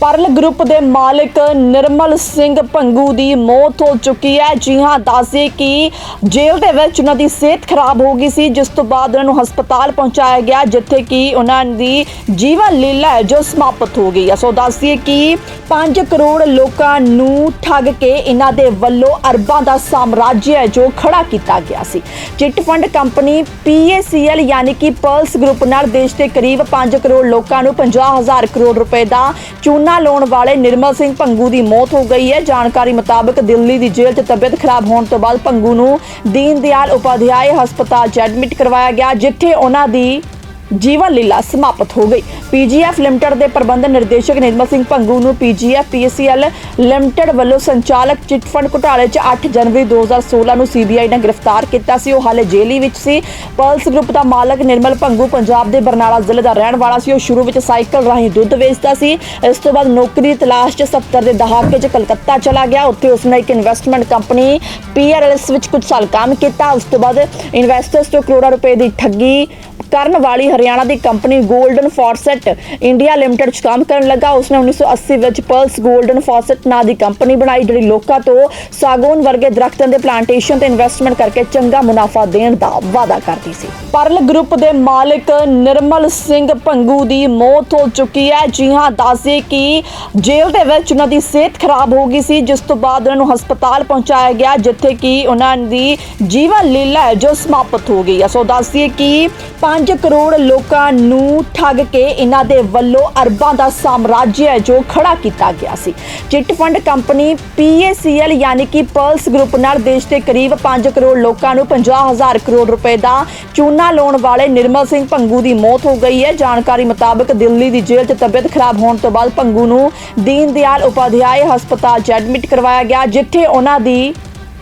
Pearl group ਦੇ ਮਾਲਕ ਨਿਰਮਲ ਸਿੰਘ ਭੰਗੂ ਦੀ ਮੌਤ ਹੋ ਚੁੱਕੀ ਹੈ। ਜੀ ਹਾਂ, ਦੱਸਦੇ ਕਿ ਜੇਲ੍ਹ ਦੇ ਵਿੱਚ ਉਹਨਾਂ ਦੀ ਸਿਹਤ ਖਰਾਬ ਹੋ ਗਈ ਸੀ, ਜਿਸ ਤੋਂ ਬਾਅਦ ਉਹਨਾਂ ਨੂੰ ਹਸਪਤਾਲ ਪਹੁੰਚਾਇਆ ਗਿਆ, ਜਿੱਥੇ ਕਿ ਉਹਨਾਂ ਦੀ ਜੀਵਨ ਲੀਲਾ ਹੈ, ਜੋ ਸਮਾਪਤ ਹੋ ਗਈ ਹੈ। ਸੋ ਦੱਸਦੀਏ ਕਿ 5 ਕਰੋੜ ਲੋਕਾਂ ਨੂੰ ਠੱਗ ਕੇ ਇਹਨਾਂ ਦੇ ਵੱਲੋਂ ਅਰਬਾਂ ਦਾ ਸਾਮਰਾਜ ਹੈ, ਜੋ ਖੜਾ ਕੀਤਾ ਗਿਆ ਸੀ। ਚਿੱਟ ਫੰਡ ਕੰਪਨੀ PACL ਯਾਨੀ ਕਿ ਪਰਲਸ ਗਰੁੱਪ ਨਾਲ ਦੇਸ਼ ਦੇ ਕਰੀਬ 5 ਕਰੋੜ ਲੋਕਾਂ ਨੂੰ 50000 ਕਰੋੜ ਰੁਪਏ ਦਾ ਚੂਨਾ ਲਾਉਣ ਵਾਲੇ ਨਿਰਮਲ ਸਿੰਘ ਭੰਗੂ ਦੀ ਮੌਤ ਹੋ ਗਈ ਹੈ। ਜਾਣਕਾਰੀ ਮੁਤਾਬਕ ਦਿੱਲੀ ਦੀ ਜੇਲ੍ਹ 'ਚ ਤਬੀਅਤ ਖਰਾਬ ਹੋਣ ਤੋਂ ਬਾਅਦ ਭੰਗੂ ਨੂੰ ਦੀਨ ਦਿਆਲ ਉਪਾਧਿਆਏ ਹਸਪਤਾਲ 'ਚ ਐਡਮਿਟ ਕਰਵਾਇਆ ਗਿਆ, ਜਿੱਥੇ ਉਹਨਾਂ ਦੀ ਜੀਵਨ ਲੀਲਾ ਸਮਾਪਤ ਹੋ ਗਈ। ਪੀਜੀਐਫ ਲਿਮਟਿਡ ਦੇ ਪ੍ਰਬੰਧ ਨਿਰਦੇਸ਼ਕ ਨਿਰਮਲ ਸਿੰਘ ਭੰਗੂ ਨੂੰ ਪੀਜੀਐਫ ਪੀਐਸਸੀਐਲ ਲਿਮਟਿਡ ਵੱਲੋਂ ਸੰਚਾਲਕ ਚਿੱਟ ਫੰਡ ਘੁਟਾਲੇ 'ਚ 8 ਜਨਵਰੀ 2016 ਨੂੰ ਸੀਬੀਆਈ ਨੇ ਗ੍ਰਿਫਤਾਰ ਕੀਤਾ ਸੀ। ਉਹ ਹਾਲੇ ਜੇਲ੍ਹ ਹੀ ਵਿੱਚ ਸੀ। ਪਲਸ ਗਰੁੱਪ ਦਾ ਮਾਲਕ ਨਿਰਮਲ ਭੰਗੂ ਪੰਜਾਬ ਦੇ ਬਰਨਾਲਾ ਜ਼ਿਲ੍ਹੇ ਦਾ ਰਹਿਣ ਵਾਲਾ ਸੀ। ਉਹ ਸ਼ੁਰੂ ਵਿੱਚ ਸਾਈਕਲ ਰਾਹੀਂ ਦੁੱਧ ਵੇਚਦਾ ਸੀ। ਇਸ ਤੋਂ ਬਾਅਦ ਨੌਕਰੀ ਦੀ ਤਲਾਸ਼ 'ਚ 70 ਦੇ ਦਹਾਕੇ 'ਚ ਕਲਕੱਤਾ ਚਲਾ ਗਿਆ। ਉੱਥੇ ਉਸਨੇ ਇੱਕ ਇਨਵੈਸਟਮੈਂਟ ਕੰਪਨੀ ਪੀਆਰਐਲਐਸ ਵਿੱਚ ਕੁਝ ਸਾਲ ਕੰਮ ਕੀਤਾ। ਉਸ ਤੋਂ ਬਾਅਦ ਇਨਵੈਸਟਰਸ ਤੋਂ ਕਰੋੜਾਂ ਰੁਪਏ ਦੀ ਠੱਗੀ ਕਰਨ ਵਾਲੀ ਹਰਿਆਣਾ ਦੀ company Golden Forest India Limited 'ਚ ਕੰਮ ਕਰਨ ਲੱਗਾ। ਉਸਨੇ 1980 ਵਿੱਚ ਪਰਲਸ 골ਡਨ ਫੋਰਸੈਟ ਨਾਂ ਦੀ ਕੰਪਨੀ ਬਣਾਈ, ਜਿਹੜੀ ਲੋਕਾਂ ਤੋਂ ਸਾਗੌਨ ਵਰਗੇ ਦਰਖਤਾਂ ਦੇ ਪਲਾਂਟੇਸ਼ਨ ਤੇ ਇਨਵੈਸਟਮੈਂਟ ਕਰਕੇ ਚੰਗਾ ਮੁਨਾਫਾ ਦੇਣ ਦਾ ਵਾਅਦਾ ਕਰਦੀ ਸੀ। ਪਰਲ ਗਰੁੱਪ ਦੇ ਮਾਲਕ ਨਿਰਮਲ ਸਿੰਘ ਭੰਗੂ ਦੀ ਮੌਤ ਹੋ ਚੁੱਕੀ ਹੈ। ਜੀ ਹਾਂ, ਦੱਸਦੇ ਕਿ ਜੇਲ੍ਹ ਦੇ ਵਿੱਚ ਉਹਨਾਂ ਦੀ ਸਿਹਤ ਖਰਾਬ ਹੋ ਗਈ ਸੀ, ਜਿਸ ਤੋਂ ਬਾਅਦ ਉਹਨਾਂ ਨੂੰ ਹਸਪਤਾਲ ਪਹੁੰਚਾਇਆ ਗਿਆ, ਜਿੱਥੇ ਕਿ ਉਹਨਾਂ ਦੀ ਜੀਵਨ ਲੀਲਾ ਜੋ ਸਮਾਪਤ ਹੋ ਗਈ ਹੈ। ਸੋ ਦੱਸਦੀਏ ਕਿ 5 ਕਰੋੜ ਲੋਕਾਂ ਨੂੰ ਠੱਗ ਕੇ ਇਹਨਾਂ ਦੇ ਵੱਲੋਂ ਅਰਬਾਂ ਦਾ ਸਾਮਰਾਜ ਹੈ ਜੋ ਖੜਾ ਕੀਤਾ ਗਿਆ ਸੀ। ਚਿੱਟ ਫੰਡ ਕੰਪਨੀ PACL ਯਾਨੀ ਕਿ ਪਰਲਸ ਗਰੁੱਪ ਨਾਲ ਦੇਸ਼ ਦੇ ਕਰੀਬ 5 ਕਰੋੜ ਲੋਕਾਂ ਨੂੰ 50000 ਕਰੋੜ ਰੁਪਏ ਦਾ ਚੂਨਾ ਲਾਉਣ ਵਾਲੇ ਨਿਰਮਲ ਸਿੰਘ ਭੰਗੂ ਦੀ ਮੌਤ ਹੋ ਗਈ ਹੈ। ਜਾਣਕਾਰੀ ਮੁਤਾਬਕ ਦਿੱਲੀ ਦੀ ਜੇਲ੍ਹ 'ਚ ਤਬੀਅਤ ਖਰਾਬ ਹੋਣ ਤੋਂ ਬਾਅਦ ਭੰਗੂ ਨੂੰ ਦੀਨ ਦਿਆਲ ਉਪਾਧਿਆਏ ਹਸਪਤਾਲ 'ਚ ਐਡਮਿਟ ਕਰਵਾਇਆ ਗਿਆ, ਜਿੱਥੇ ਉਹਨਾਂ ਦੀ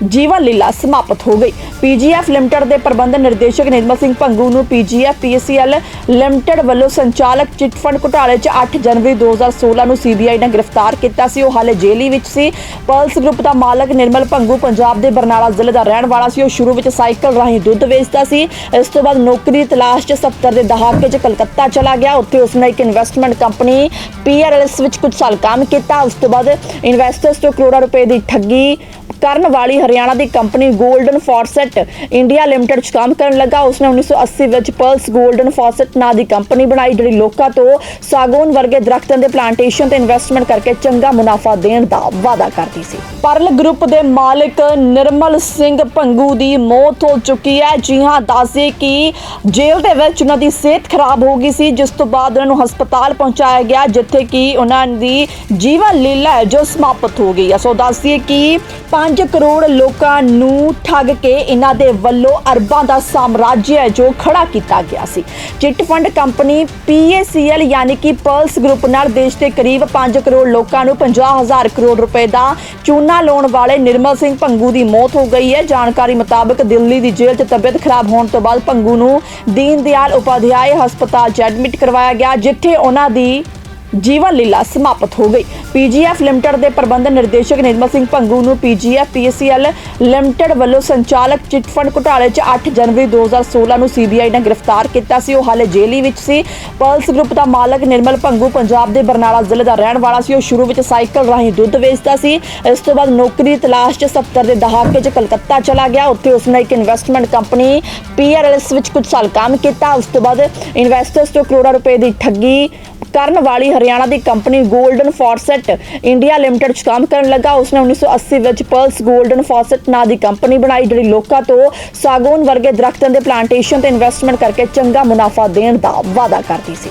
ਜੀਵਨ ਲੀਲਾ ਸਮਾਪਤ ਹੋ ਗਈ। ਪੀਜੀਐਫ ਲਿਮਟਿਡ ਦੇ ਪ੍ਰਬੰਧ ਨਿਰਦੇਸ਼ਕ ਨਿਰਮਲ ਸਿੰਘ ਭੰਗੂ ਨੂੰ ਪੀਜੀਐਫ ਪੀਐਸਸੀਐਲ ਲਿਮਟਿਡ ਵੱਲੋਂ ਸੰਚਾਲਕ ਚਿੱਟ ਫੰਡ ਘੁਟਾਲੇ 'ਚ 8 ਜਨਵਰੀ 2016 ਨੂੰ ਸੀਬੀਆਈ ਨੇ ਗ੍ਰਿਫਤਾਰ ਕੀਤਾ ਸੀ। ਉਹ ਹਾਲੇ ਜੇਲ੍ਹ ਹੀ ਵਿੱਚ ਸੀ। ਪਲਸ ਗਰੁੱਪ ਦਾ ਮਾਲਕ ਨਿਰਮਲ ਭੰਗੂ ਪੰਜਾਬ ਦੇ ਬਰਨਾਲਾ ਜ਼ਿਲ੍ਹੇ ਦਾ ਰਹਿਣ ਵਾਲਾ ਸੀ। ਉਹ ਸ਼ੁਰੂ ਵਿੱਚ ਸਾਈਕਲ ਰਾਹੀਂ ਦੁੱਧ ਵੇਚਦਾ ਸੀ। ਇਸ ਤੋਂ ਬਾਅਦ ਨੌਕਰੀ ਦੀ ਤਲਾਸ਼ 'ਚ 70 ਦੇ ਦਹਾਕੇ 'ਚ ਕਲਕੱਤਾ ਚਲਾ ਗਿਆ। ਉੱਥੇ ਉਸਨੇ ਇੱਕ ਇਨਵੈਸਟਮੈਂਟ ਕੰਪਨੀ ਪੀਆਰਐਲਐਸ ਵਿੱਚ ਕੁਝ ਸਾਲ ਕੰਮ ਕੀਤਾ। ਉਸ ਤੋਂ ਬਾਅਦ ਇਨਵੈਸਟਰਸ ਤੋਂ ਕਰੋੜਾਂ ਰੁਪਏ ਦੀ ਠੱਗੀ ਕਰਨ ਵਾਲੀ ਹਰਿਆਣਾ ਦੀ company Golden Forest India Limited 'ਚ ਕੰਮ ਕਰਨ ਲੱਗਾ। ਉਸਨੇ 1980 ਵਿੱਚ ਪਰਲਸ 골ਡਨ ਫੋਰਸੈਟ ਨਾਂ ਦੀ ਕੰਪਨੀ ਬਣਾਈ, ਜਿਹੜੀ ਲੋਕਾਂ ਤੋਂ ਸਾਗੌਨ ਵਰਗੇ ਦਰਖਤਾਂ ਦੇ ਪਲਾਂਟੇਸ਼ਨ ਤੇ ਇਨਵੈਸਟਮੈਂਟ ਕਰਕੇ ਚੰਗਾ ਮੁਨਾਫਾ ਦੇਣ ਦਾ ਵਾਅਦਾ ਕਰਦੀ ਸੀ। ਪਰਲ ਗਰੁੱਪ ਦੇ ਮਾਲਕ ਨਿਰਮਲ ਸਿੰਘ ਭੰਗੂ ਦੀ ਮੌਤ ਹੋ ਚੁੱਕੀ ਹੈ। ਜੀ ਹਾਂ, ਦੱਸਦੇ ਕਿ ਜੇਲ੍ਹ ਦੇ ਵਿੱਚ ਉਹਨਾਂ ਦੀ ਸਿਹਤ ਖਰਾਬ ਹੋ ਗਈ ਸੀ। ਜਿਸ ਤੋਂ ਬਾਅਦ ਉਹਨਾਂ ਨੂੰ ਹਸਪਤਾਲ ਪਹੁੰਚਾਇਆ ਗਿਆ, ਜਿੱਥੇ ਕਿ ਉਹਨਾਂ ਦੀ ਜੀਵਨ ਲੀਲਾ ਹੈ, ਜੋ ਸਮਾਪਤ ਹੋ ਗਈ ਹੈ। ਸੋ ਦੱਸਦੀਏ ਕਿ 5 ਕਰੋੜ ਲੋਕਾਂ ਨੂੰ ਠੱਗ ਕੇ ਇਹਨਾਂ ਦੇ ਵੱਲੋਂ ਅਰਬਾਂ ਦਾ ਸਾਮਰਾਜ ਹੈ ਜੋ ਖੜਾ ਕੀਤਾ ਗਿਆ ਸੀ। ਚਿੱਟ ਫੰਡ ਕੰਪਨੀ PACL ਯਾਨੀ ਕਿ ਪਰਲਸ ਗਰੁੱਪ ਨਾਲ ਦੇਸ਼ ਦੇ ਕਰੀਬ 5 ਕਰੋੜ ਲੋਕਾਂ ਨੂੰ 50000 ਕਰੋੜ ਰੁਪਏ ਦਾ ਚੂਨਾ ਲਾਉਣ ਵਾਲੇ ਨਿਰਮਲ ਸਿੰਘ ਭੰਗੂ ਦੀ ਮੌਤ ਹੋ ਗਈ ਹੈ। ਜਾਣਕਾਰੀ ਮੁਤਾਬਕ ਦਿੱਲੀ ਦੀ ਜੇਲ੍ਹ 'ਚ ਤਬੀਅਤ ਖਰਾਬ ਹੋਣ ਤੋਂ ਬਾਅਦ ਭੰਗੂ ਨੂੰ ਦੀਨ ਦਿਆਲ ਉਪਾਧਿਆਏ ਹਸਪਤਾਲ 'ਚ ਐਡਮਿਟ ਕਰਵਾਇਆ ਗਿਆ, ਜਿੱਥੇ ਉਹਨਾਂ ਦੀ ਜੀਵਨ ਲੀਲਾ ਸਮਾਪਤ ਹੋ ਗਈ। ਪੀਜੀਐਫ ਲਿਮਟਿਡ ਦੇ ਪ੍ਰਬੰਧ ਨਿਰਦੇਸ਼ਕ ਨਿਰਮਲ ਸਿੰਘ ਭੰਗੂ ਨੂੰ ਪੀਜੀਐਫ ਪੀਐਸਸੀਐਲ ਲਿਮਟਿਡ ਵੱਲੋਂ ਸੰਚਾਲਕ ਚਿੱਟ ਫੰਡ ਘੁਟਾਲੇ 'ਚ 8 ਜਨਵਰੀ 2016 ਨੂੰ ਸੀਬੀਆਈ ਨੇ ਗ੍ਰਿਫਤਾਰ ਕੀਤਾ ਸੀ। ਉਹ ਹਾਲੇ ਜੇਲ੍ਹ ਹੀ ਵਿੱਚ ਸੀ। ਪਲਸ ਗਰੁੱਪ ਦਾ ਮਾਲਕ ਨਿਰਮਲ ਭੰਗੂ ਪੰਜਾਬ ਦੇ ਬਰਨਾਲਾ ਜ਼ਿਲ੍ਹੇ ਦਾ ਰਹਿਣ ਵਾਲਾ ਸੀ। ਉਹ ਸ਼ੁਰੂ ਵਿੱਚ ਸਾਈਕਲ ਰਾਹੀਂ ਦੁੱਧ ਵੇਚਦਾ ਸੀ। ਇਸ ਤੋਂ ਬਾਅਦ ਨੌਕਰੀ ਦੀ ਤਲਾਸ਼ 'ਚ 70 ਦੇ ਦਹਾਕੇ 'ਚ ਕਲਕੱਤਾ ਚਲਾ ਗਿਆ। ਉੱਥੇ ਉਸਨੇ ਇੱਕ ਇਨਵੈਸਟਮੈਂਟ ਕੰਪਨੀ ਪੀਆਰਐਲਐਸ ਵਿੱਚ ਕੁਝ ਸਾਲ ਕੰਮ ਕੀਤਾ। ਉਸ ਤੋਂ ਬਾਅਦ ਇਨਵੈਸਟਰਸ ਤੋਂ ਕਰੋੜਾਂ ਰੁਪਏ ਦੀ ਠੱਗੀ ਕਰਨ ਵਾਲੀ ਹਰਿਆਣਾ ਦੀ company Golden Forest India Limited 'ਚ ਕੰਮ ਕਰਨ ਲੱਗਾ। ਉਸਨੇ 1980 ਵਿੱਚ ਪਰਲਸ 골ਡਨ ਫੋਰਸੈਟ ਨਾਂ ਦੀ ਕੰਪਨੀ ਬਣਾਈ, ਜਿਹੜੀ ਲੋਕਾਂ ਤੋਂ ਸਾਗੌਨ ਵਰਗੇ ਦਰਖਤਾਂ ਦੇ ਪਲਾਂਟੇਸ਼ਨ ਤੇ ਇਨਵੈਸਟਮੈਂਟ ਕਰਕੇ ਚੰਗਾ ਮੁਨਾਫਾ ਦੇਣ ਦਾ ਵਾਅਦਾ ਕਰਦੀ ਸੀ।